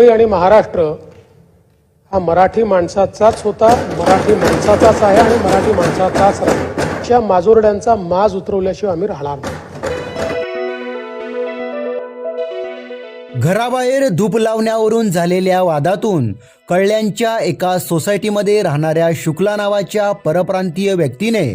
मुंबई आणि महाराष्ट्र हा मराठी माणसाचाच होता मराठी माणसाचाच आहे आणि मराठी माणसाचाच राहील. माजोरड्यांचा माज उतरवल्याशिवाय आम्ही राहणार नाही. घराबाहेर धूप लावण्यावरून झालेल्या वादातून कळल्यांच्या एका सोसायटीमध्ये राहणाऱ्या शुक्ला नावाच्या परप्रांतीय व्यक्तीने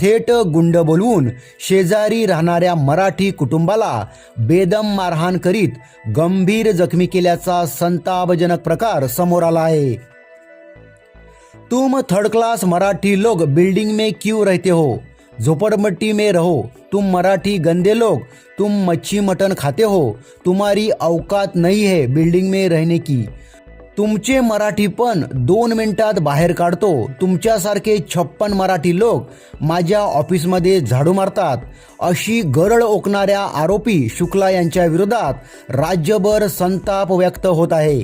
थेट गुंड बोलवून शेजारी राहणाऱ्या मराठी कुटुंबाला बेदम मारहाण करीत गंभीर जखमी केल्याचा संतापजनक प्रकार समोर आला आहे. तुम थर्ड क्लास मराठी लोग बिल्डिंग में क्यों रहते हो? झोपडमट्टी में रहो। तुम मराठी गंदे लोग तुम मच्छी मटन खाते हो। तुम्हारी अवकात नहीं है बिल्डिंग में रहने की। तुमचे मराठीपण दोन मिनिटात बाहेर काढतो। तुमच्यासारखे छप्पन मराठी लोक माझ्या ऑफिसमध्ये झाडू मारतात। अशी गरळ ओकणाऱ्या आरोपी शुक्ला यांच्या विरोधात राज्यभर संताप व्यक्त होत आहे.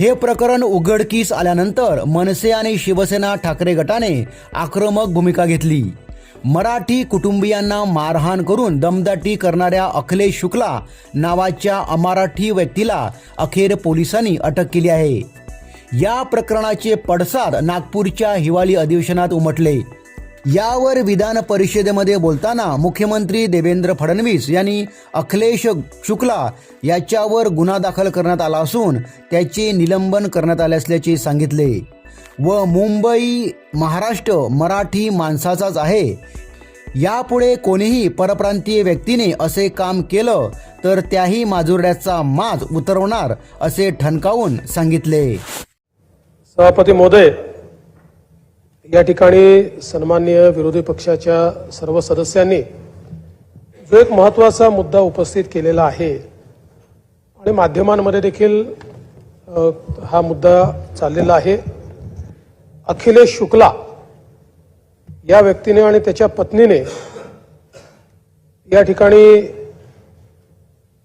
हे प्रकरण उघडकीस आल्यानंतर मनसे आणि शिवसेना ठाकरे गटाने आक्रमक भूमिका घेतली. मराठी कुटुंबियांना मारहाण करून दमदाटी करणाऱ्या अखिलेश शुक्ला नावाच्या अमराठी व्यक्तीला अखेर पोलिसांनी अटक केली आहे. या प्रकरणाचे पडसाद नागपूरच्या हिवाळी अधिवेशनात उमटले. यावर विधान परिषदेमध्ये बोलताना मुख्यमंत्री देवेंद्र फडणवीस यांनी अखिलेश शुक्ला याच्यावर गुन्हा दाखल करण्यात आला असून त्याचे निलंबन करण्यात आले असल्याचे सांगितले. व मुंबई महाराष्ट्र मराठी माणसाचाच आहे. यापुढे कोणीही परप्रांतीय व्यक्तीने असे काम केलं तर त्याही माजुरड्याचा माज उतरवणार असे ठणकावून सांगितले. सभापती महोदय या ठिकाणी सन्मान्य विरोधी पक्षाच्या सर्व सदस्यांनी जो एक महत्त्वाचा मुद्दा उपस्थित केलेला आहे आणि माध्यमांमध्ये देखील हा मुद्दा चाललेला आहे. अखिलेश शुक्ला या व्यक्तीने आणि त्याच्या पत्नीने या ठिकाणी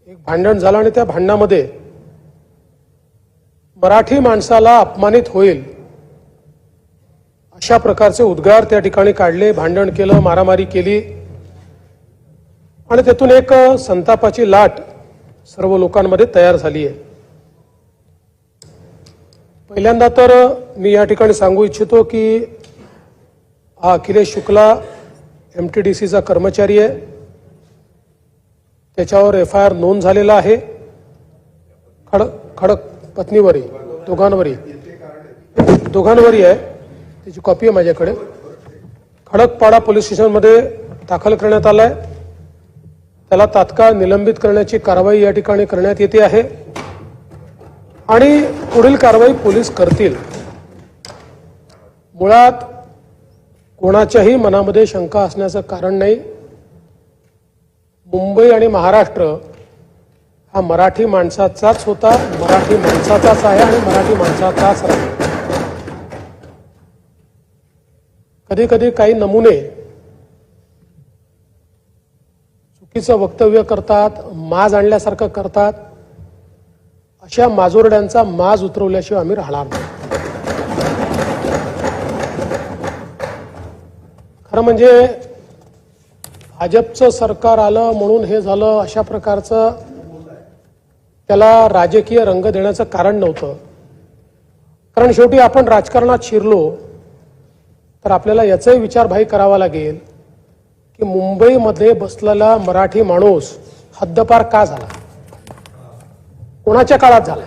एक भांडण झालं आणि त्या भांडणामध्ये मराठी माणसाला अपमानित होईल अशा प्रकारचे उद्गार त्या ठिकाणी काढले भांडण केलं मारामारी केली. आणि त्यातून एक संतापाची लाट सर्व लोकांमध्ये तयार झाली आहे पहिल्यांदा तर मी या ठिकाणी सांगू इच्छितो की हा Akhilesh Shukla M T D सीचा कर्मचारी आहे. त्याच्यावर एफ आय आर नोंद झालेला आहे. खडक खडक पत्नीवरही दोघांवरही दोघांवरही आहे. त्याची कॉपी आहे माझ्याकडे. खडकपाडा पोलीस स्टेशनमध्ये दाखल करण्यात आलाय. त्याला तात्काळ निलंबित करण्याची कारवाई या ठिकाणी करण्यात येते आहे. आणि पुढील कारवाई पोलीस करतील. मुळात कोणाच्याही मनामध्ये शंका असण्याचं कारण नाही. मुंबई आणि महाराष्ट्र हा मराठी माणसाचाच होता मराठी माणसाचाच आहे आणि मराठी माणसाचाच राहील. कधी कधी काही नमुने चुकीचं वक्तव्य करतात माज आणल्यासारखं करतात. अशा माजोरड्यांचा माज उतरवल्याशिवाय आम्ही राहणार नाही. खरं म्हणजे भाजपचं सरकार आलं म्हणून हे झालं अशा प्रकारचं त्याला राजकीय रंग देण्याचं कारण नव्हतं. कारण शेवटी आपण राजकारणात शिरलो तर आपल्याला याचाही विचारभाई करावा लागेल की मुंबईमध्ये बसलेला मराठी माणूस हद्दपार का झाला? कोणाच्या काळात झाला?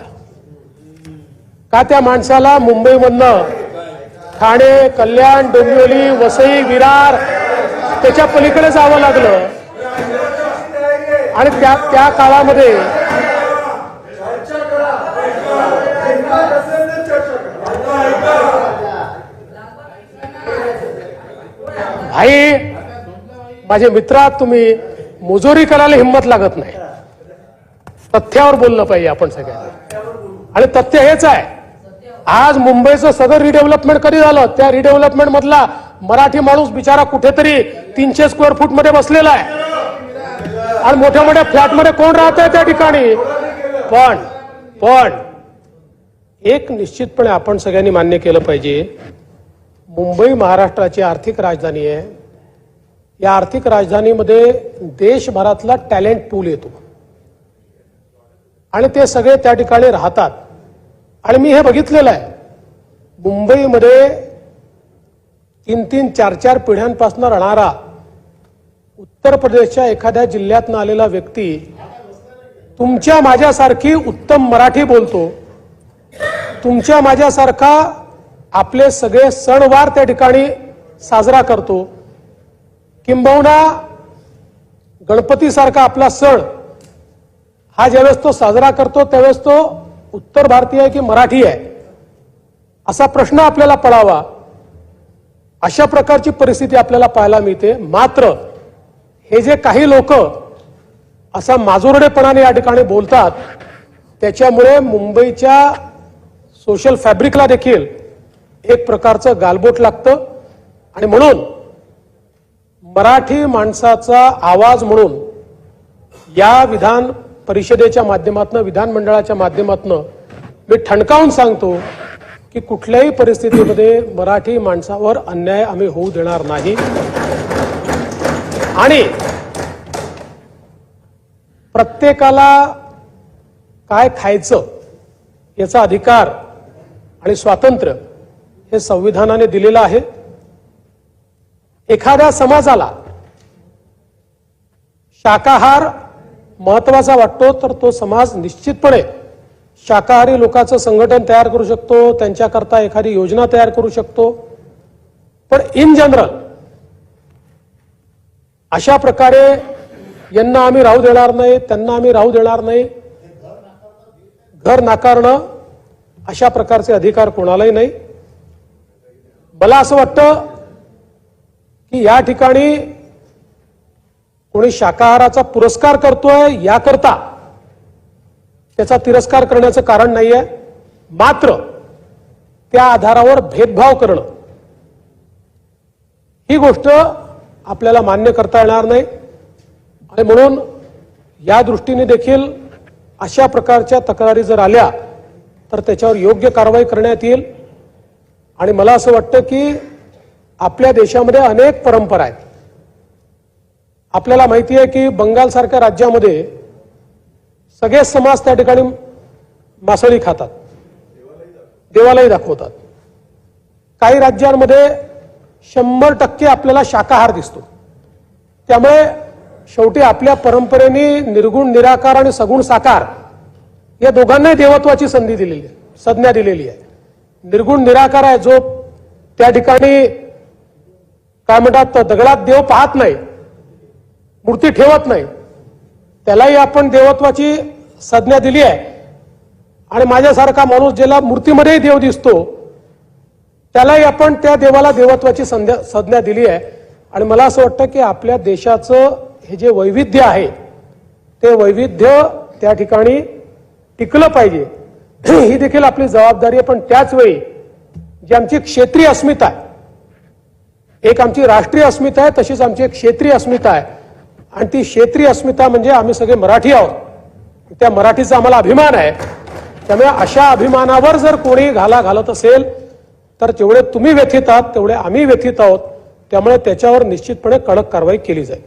का त्या माणसाला मुंबईमधनं ठाणे कल्याण डोंबिवली वसई विरार त्याच्या पलीकडे जावं लागलं? आणि त्या त्या काळामध्ये भाई माझे मित्रात तुम्ही मुजोरी करायला हिंमत लागत नाही. तथ्यावर बोललं पाहिजे आपण सगळ्यांनी. आणि तथ्य हेच आहे. आज मुंबईचं सगळं रिडेव्हलपमेंट कधी झालं? त्या रिडेव्हलपमेंट मधला मराठी माणूस बिचारा कुठेतरी तीनशे स्क्वेअर फूटमध्ये बसलेला आहे. आणि मोठ्या मोठ्या फ्लॅटमध्ये कोण राहत आहे त्या ठिकाणी? पण पण एक निश्चितपणे आपण सगळ्यांनी मान्य केलं पाहिजे. मुंबई महाराष्ट्राची आर्थिक राजधानी आहे. या आर्थिक राजधानीमध्ये देशभरातला टॅलेंट पूल येतो. आणि ते सगळे त्या ठिकाणी राहतात. आणि मी हे बघितलेलं आहे. मुंबईमध्ये तीन तीन चार चार पिढ्यांपासून राहणारा उत्तर प्रदेशच्या एखाद्या जिल्ह्यातनं आलेला व्यक्ती तुमच्या माझ्यासारखी उत्तम मराठी बोलतो. तुमच्या माझ्यासारखा आपले सगळे सणवार त्या ठिकाणी साजरा करतो. किंबहुना गणपतीसारखा आपला सण हा ज्यावेळेस तो साजरा करतो त्यावेळेस तो उत्तर भारतीय आहे की मराठी आहे? असा प्रश्न आपल्याला पडावा. अशा प्रकारची परिस्थिती आपल्याला पाहायला मिळते. मात्र हे जे काही लोक असा माजुरडेपणाने या ठिकाणी बोलतात त्याच्यामुळे मुंबईच्या सोशल फॅब्रिकला देखील एक प्रकारचं गालबोट लागतं. आणि म्हणून मराठी माणसाचा आवाज म्हणून या विधान परिषदेच्या माध्यमातून विधानमंडळाच्या माध्यमातून मी ठणकावून सांगतो की कुठल्याही परिस्थितीमध्ये मराठी माणसावर अन्याय आम्ही होऊ देणार नाही. आणि प्रत्येकाला काय खायचं याचा अधिकार आणि स्वातंत्र्य हे संविधानाने दिलेलं आहे. एखाद्या समाजाला शाकाहार महत्त्वाचा वाटतो तर तो समाज निश्चितपणे शाकाहारी लोकांचं संघटन तयार करू शकतो त्यांच्याकरता एखादी योजना तयार करू शकतो. पण इन जनरल अशा प्रकारे यांना आम्ही राहू देणार नाही त्यांना आम्ही राहू देणार नाही. घर नाकारणं अशा प्रकारचे अधिकार कोणालाही नाही. मला असं वाटतं की या ठिकाणी कोणी शाकाहाराचा पुरस्कार करतोय याकरता त्याचा तिरस्कार करण्याचं कारण नाही आहे मात्र त्या आधारावर भेदभाव करणं ही गोष्ट आपल्याला मान्य करता येणार नाही. आणि म्हणून या दृष्टीने देखील अशा प्रकारच्या तक्रारी जर आल्या तर त्याच्यावर योग्य कारवाई करण्यात येईल. आणि मला असं वाटतं की आपल्या देशामध्ये अनेक परंपरा आहेत. आपल्याला माहिती आहे की बंगालसारख्या राज्यामध्ये सगळे समाज त्या ठिकाणी मासळी खातात. देवालाही दाखवतात. काही राज्यांमध्ये शंभर टक्के आपल्याला शाकाहार दिसतो. त्यामुळे शेवटी आपल्या परंपरेने निर्गुण निराकार आणि सगुण साकार या दोघांनाही देवत्वाची संधी दिलेली आहे संज्ञा दिलेली आहे. निर्गुण निराकार आहे जो त्या ठिकाणी काय म्हणतात दगडात देव पाहत नाही मूर्ती ठेवत नाही. त्यालाही आपण देवत्वाची संज्ञा दिली आहे. आणि माझ्यासारखा माणूस ज्याला मूर्तीमध्येही देव दिसतो त्यालाही आपण त्या देवाला देवत्वाची संध्या संज्ञा दिली आहे. आणि मला असं वाटतं की आपल्या देशाचं हे जे वैविध्य आहे ते वैविध्य त्या ठिकाणी टिकलं पाहिजे. ही देखील आपली जबाबदारी आहे पण त्याच वेळी जी आमची क्षेत्रीय अस्मिता आहे एक आमची राष्ट्रीय अस्मिता आहे तशीच आमची एक क्षेत्रीय अस्मिता आहे. आणि ती क्षेत्रीय अस्मिता म्हणजे आम्ही सगळे मराठी आहोत. त्या मराठीचा आम्हाला अभिमान आहे. त्यामुळे अशा अभिमानावर जर कोणी घाला घालत असेल तर जेवढे तुम्ही व्यथित आहात तेवढे आम्ही व्यथित आहोत. त्यामुळे त्याच्यावर निश्चितपणे कडक कारवाई केली जाईल.